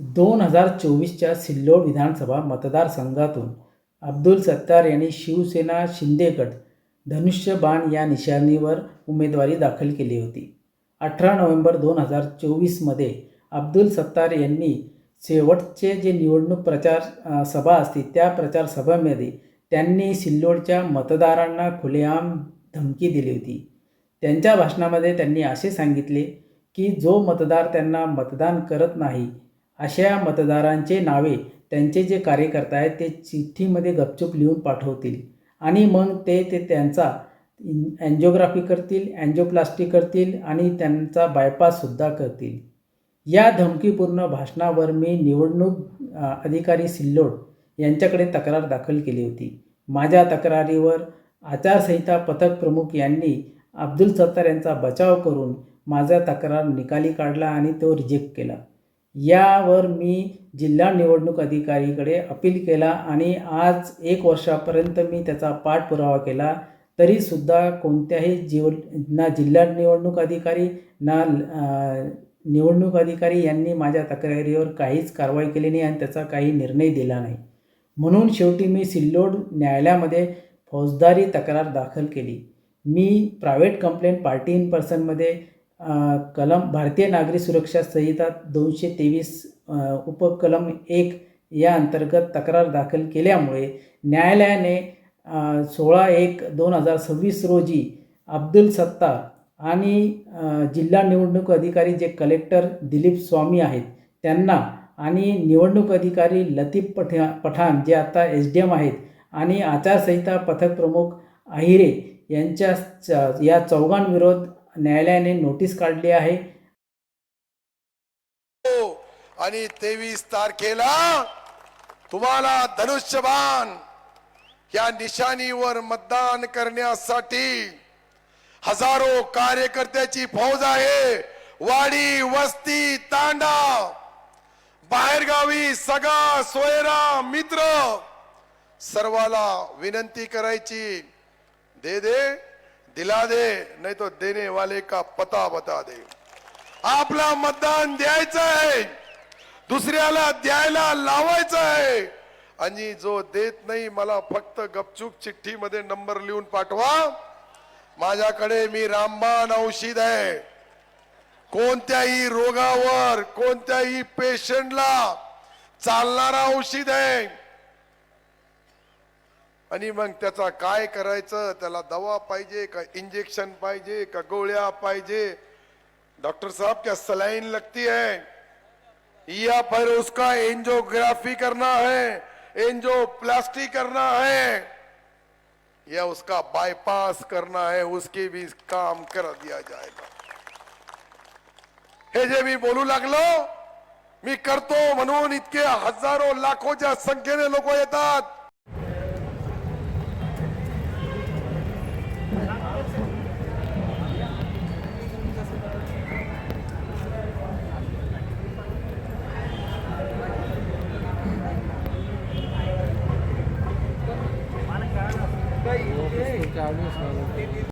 दोन हजार चोवीसच्या सिल्लोड विधानसभा मतदारसंघातून अब्दुल सत्तार यांनी शिवसेना शिंदेगड धनुष्यबाण या निशाणीवर उमेदवारी दाखल केली होती. अठरा नोव्हेंबर दोन हजार चोवीसमध्ये अब्दुल सत्तार यांनी शेवटचे जे निवडणूक प्रचार सभा असते त्या प्रचारसभेमध्ये त्यांनी सिल्लोडच्या मतदारांना खुलेआम धमकी दिली होती. त्यांच्या भाषणामध्ये त्यांनी असे सांगितले की जो मतदार त्यांना मतदान करत नाही अशा मतदारांचे नावे त्यांचे जे कार्यकर्ता आहेत ते चिठ्ठीमध्ये गपचूप लिहून पाठवतील. आणि मग ते ते त्यांचा अँजिओग्राफी करतील अँजिओप्लास्टी करतील आणि त्यांचा बायपाससुद्धा करतील. या धमकीपूर्ण भाषणावर मी निवडणूक अधिकारी सिल्लोड यांच्याकडे तक्रार दाखल केली होती. माझ्या तक्रारीवर आचारसंहिता पथक प्रमुख यांनी अब्दुल सत्तार यांचा बचाव करून माझा तक्रार निकाली काढला आणि तो रिजेक्ट केला. यावर मी जिल्हा निवडणूक अधिकारीकडे अपील केला आणि आज एक वर्षापर्यंत मी त्याचा पाठपुरावा केला. तरीसुद्धा कोणत्याही जीव ना जिल्हा निवडणूक अधिकारी ना निवडणूक अधिकारी यांनी माझ्या तक्रारीवर काहीच कारवाई केली नाही आणि त्याचा काही निर्णय दिला नाही. म्हणून शेवटी मी सिल्लोड न्यायालयामध्ये फौजदारी तक्रार दाखल केली. मी प्रायव्हेट कंप्लेंट पार्टी इन पर्सनमध्ये कलम भारतीय नागरी सुरक्षा संहिता दोनशे तेवीस उपकलम एक या अंतर्गत तक्रार दाखल केल्यामुळे न्यायालयाने सोळा एक दोन हजार सव्वीस रोजी अब्दुल सत्तार आणि जिल्हा निवडणूक अधिकारी जे कलेक्टर दिलीप स्वामी आहेत त्यांना आणि निवडणूक अधिकारी लतीफ पठा पठाण जे आता एस डी एम आहेत आणि आचारसंहिता पथक प्रमुख आहिरे यांच्या च- या चौघांविरोध न्यायालयाने नोटीस काढली आहे. हो, आणि तेवीस तारखेला तुम्हाला धनुष्यबाण या निशाणीवर मतदान करण्यासाठी हजारो कार्यकर्त्याची फौज आहे. वाडी वस्ती तांडा बाहेरगावी सगळा सोयरा मित्र सर्वाला विनंती करायची. दे दे. दिला दे नाही तो देने वाले का पता बता दे. आपला मतदान द्यायचं आहे दुसऱ्याला द्यायला लावायचं आहे आणि जो देत नाही मला फक्त गपचूप चिठ्ठीमध्ये नंबर लिहून पाठवा. माझ्याकडे मी रामबाण औषध आहे. कोणत्याही रोगावर कोणत्याही पेशंटला चालणारा औषध आहे. आणि मग त्याचा काय करायचं? त्याला दवा पाहिजे का इंजेक्शन पाहिजे का गोळ्या पाहिजे? डॉक्टर साहब क्या सलाइन लगती है? या फिर उसका एंजियोग्राफी करना है एंजियोप्लास्टी करना है। या उसका बायपास करना है उसके भी काम कर दिया जाएगा। हे जे मी बोलू लागलो मी करतो म्हणून इतके हजारो लाखोच्या संख्येने लोक येतात। 加油！加油！